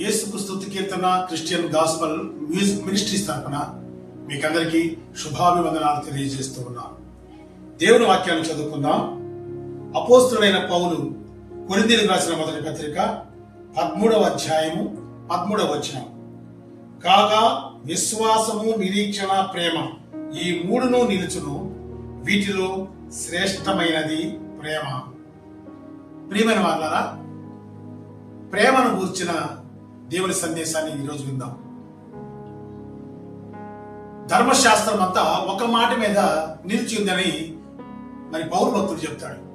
యేసుకు కీర్తన Christian gospel music ministries తరఫున మీకందరికీ శుభాభివందనాలు తెలియజేస్తూ ఉన్నాను. దేవుని వాక్యాన్ని చదువుకుందాం. అపోస్తుడైన పౌలు కొరిందీలకు రాసిన మొదటి పత్రిక పదమూడవ అధ్యాయము పదమూడవ వచనం. కాగా విశ్వాసము నిరీక్షణ ప్రేమ ఈ మూడును నిలుచును. వీటిలో శ్రేష్టమైనది ప్రేమ. ప్రియమైన వాళ్ళారా ప్రేమను గూర్చిన దేవుని సందేశాన్ని ఈరోజు విందాం. ధర్మశాస్త్రం అంతా ఒక మాట మీద నిలిచి ఉందని మరి పౌరు భక్తుడు చెప్తాడు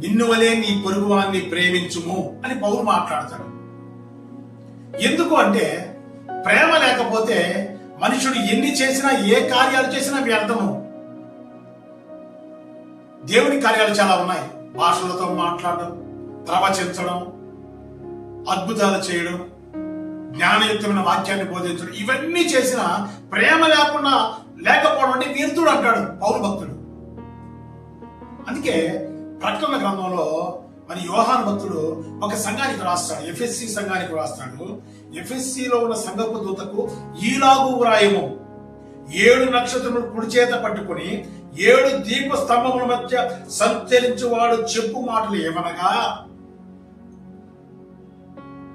నిన్ను వలే నీ పొరుగువాన్ని ప్రేమించుము అని పౌరు మాట్లాడతాడు. ఎందుకు అంటే ప్రేమ లేకపోతే మనుషుడు ఎన్ని చేసినా ఏ కార్యాలు చేసినా వ్యర్థము దేవుని కార్యాలు చాలా ఉన్నాయి. భాషలతో మాట్లాడడం ప్రవచించడం అద్భుతాలు చేయడం జ్ఞానయుక్తమైన వాక్యాన్ని బోధించడం ఇవన్నీ చేసిన ప్రేమ లేకుండా లేకపోవడం అంటే వ్యర్థుడు అంటాడు పౌరు భక్తుడు. అందుకే ప్రకటన గ్రంథంలో మరి యోహాన్ భక్తుడు ఒక సంఘానికి రాస్తాడు ఎఫ్ఎస్సి సంఘానికి రాస్తాడు. ఎఫ్ఎస్సిలో ఉన్న సంఘపు దూతకు ఈలాగు వ్రాయము ఏడు నక్షత్రములు కుడి చేత పట్టుకుని ఏడు దీప స్తంభముల మధ్య సంచరించువాడు చెప్పు మాటలు ఏమనగా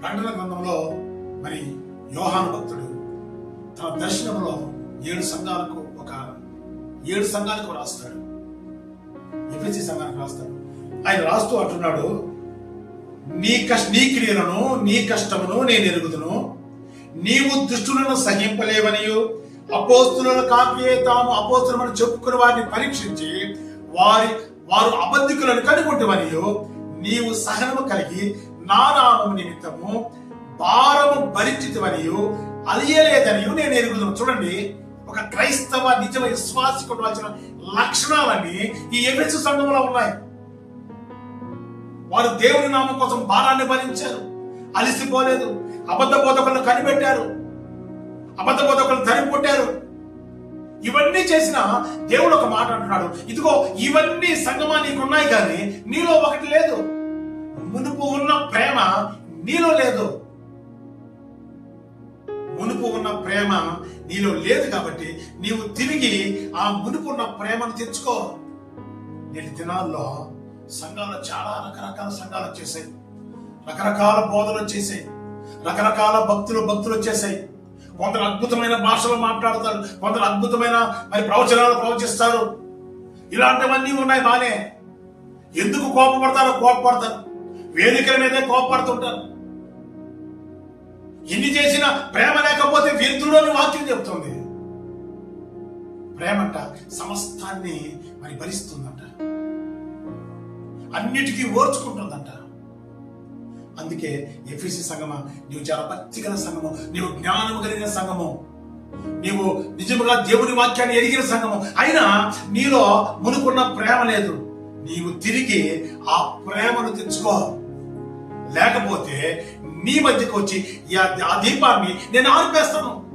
ప్రకటన గ్రంథంలో మరి యోహాను భక్తుడు తన దర్శనంలో ఏడు సంఘాలకు ఒక ఏడు సంఘాలకు రాస్తాడు. ఎఫ్ఎస్సి సంఘానికి రాస్తాడు. ఆయన రాస్తూ అంటున్నాడు నీ కష్ట నీ క్రియలను నీ కష్టమును నేను ఎరుగుదును. నీవు దుష్టులను సహింపలేవనియు. అపోస్తులను కాకే తాము అపోస్తులమని చెప్పుకుని వారిని పరీక్షించి వారి వారు అబద్ధికులను కనుగొంటువనియు. నీవు సహనము కలిగి నా నామము నిమిత్తము భారము భరించితమనియు అలియలేదనియు నేను ఎరుగుదును. చూడండి ఒక క్రైస్తవ నిజ విశ్వాసి కొట్టవలసిన లక్షణాలన్నీ ఈ ఎఫెసు సంఘంలో ఉన్నాయి. వారు దేవుని నామం కోసం భారాన్ని భరించారు అలిసిపోలేదు అబద్ధ బోధకులను కనిపెట్టారు అబద్ధ బోధకులను తరిమి కొట్టారు. ఇవన్నీ చేసిన దేవుడు ఒక మాట అంటున్నాడు ఇదిగో ఇవన్నీ సంగమా నీకున్నాయి కానీ నీలో ఒకటి లేదు. మునుపు ఉన్న ప్రేమ నీలో లేదు. మునుపు ఉన్న ప్రేమ నీలో లేదు కాబట్టి నీవు తిరిగి ఆ మునుపు ఉన్న ప్రేమను తెచ్చుకో. నేటి దినాల్లో సంఘాలు చాలా రకరకాల సంఘాలు వచ్చేసాయి. రకరకాల బోధలు వచ్చేసాయి. రకరకాల భక్తులు భక్తులు వచ్చేసాయి. కొందరు అద్భుతమైన భాషలు మాట్లాడతారు. కొందరు అద్భుతమైన మరి ప్రవచనాలు ప్రవచిస్తారు. ఇలాంటివన్నీ ఉన్నాయి బానే. ఎందుకు కోపపడతారో కోపపడతారు. వేదికల మీదే కోపడుతుంటారు. ఎన్ని చేసినా ప్రేమ లేకపోతే వ్యర్థుడు అని వాక్యం చెప్తుంది. ప్రేమంట సమస్తాన్ని మరి భరిస్తుందంట అన్నిటికీ ఓర్చుకుంటుందంట. అందుకే ఎఫ్ఎసి సంగమా నీవు చాలా భక్తి గల సంఘము నీవు జ్ఞానము కలిగిన సంగము నీవు నిజముగా దేవుని వాక్యాన్ని ఎరిగిన సంగము అయినా నీలో మునుకున్న ప్రేమ లేదు. నీవు తిరిగి ఆ ప్రేమను తెచ్చుకో. లేకపోతే నీ మధ్యకు వచ్చి ఆ- దీపాన్ని నేను ఆర్పేస్తాను.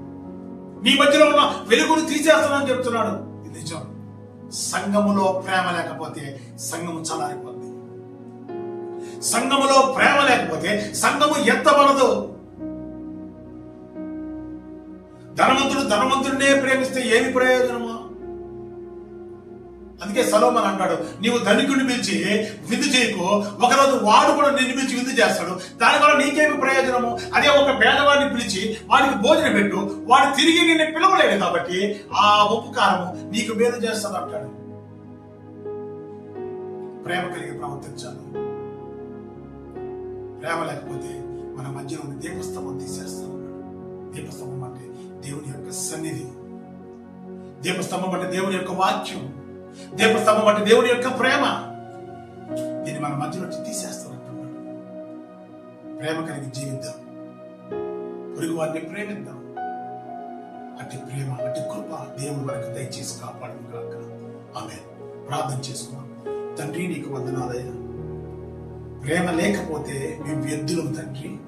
నీ మధ్యలో ఉన్న వెలుగును తీసేస్తానని చెప్తున్నాడు. ఇది నిజం. సంఘములో ప్రేమ లేకపోతే సంఘము చలారిపోతుంది సంఘములో ప్రేమ లేకపోతే సంఘము ఎత్తబడదు. ధనవంతుడు ధనవంతుడినే ప్రేమిస్తే ఏమి ప్రయోజనము? అందుకే సలోమన్ అంటాడు. నీవు ధనికుడిని పిలిచి విందు చేయకు. ఒకరోజు వాడు కూడా నిన్ను పిలిచి విందు చేస్తాడు. దానివల్ల నీకేమి ప్రయోజనము? అదే ఒక పేదవాడిని పిలిచి వాడికి భోజనం పెట్టు. వాడు తిరిగి నిన్ను పిలవలేడు కాబట్టి ఆ ఉపకారము నీకు మేలు చేస్తాడు అంటాడు. ప్రేమ కలిగి ప్రవర్తించాలి. ప్రేమ లేకపోతే మన మధ్యలో ఉన్న దీపస్తంభం తీసేస్తా ఉన్నాడు దీపస్తంభం అంటే దేవుని యొక్క సన్నిధి. దీపస్తంభం అంటే దేవుని యొక్క వాక్యం. దీపస్తంభం అంటే దేవుని యొక్క ప్రేమ. దీన్ని మన మధ్యలో నుంచి ప్రేమ కలిగి జీవిద్దాం. పొరుగు వారిని ప్రేమిద్దాం. అట్టి ప్రేమ అట్టి కృప దేవుడు మనకు దయచేసి కాపాడు కాక ఆమె ప్రార్థన చేసుకున్నాం తండ్రి నీకు వందనాలయ్యా. ప్రేమ లేకపోతే మేము వ్యర్థులం తండ్రి.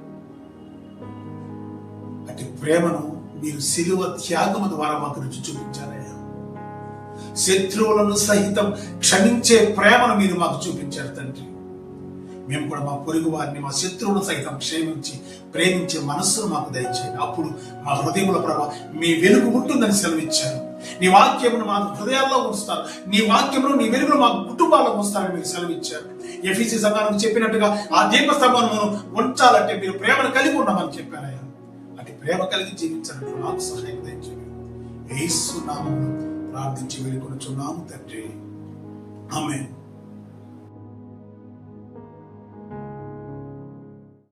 అటు ప్రేమను మీరు సిలువ త్యాగము ద్వారా మాకు రుచి చూపించారయ్యా శత్రువులను సహితం క్షమించే ప్రేమను మీరు మాకు చూపించారు తండ్రి. మేము కూడా మా పొరుగు వారిని మా శత్రువులను సైతం క్షేమించి ప్రేమించే మనస్సును మాకు దయచేయండి. అప్పుడు మా హృదయంలో ప్రభా మీ వెలుగు ఉంటుందని సెలవిచ్చారు. నీ వాక్యమును మా హృదయాల్లో ఉంచుతారు. నీ వాక్యమును నీ వెలుగును మా కుటుంబాల్లో ఉంచుతారని మీరు సెలవిచ్చారు. ఎఫీసీ సంఘానికి చెప్పినట్టుగా ఆ దీపస్తంభమును ఉంచాలంటే మీరు ప్రేమను కలిగి ఉండమని చెప్పారయ్యా. అటు ప్రేమ కలిగి జీవించాలంటే నాకు సహాయం దయచేయండి. ఏసు నామమును ప్రార్థించి వేడుకొనుచున్నాము తండ్రి. ఆమె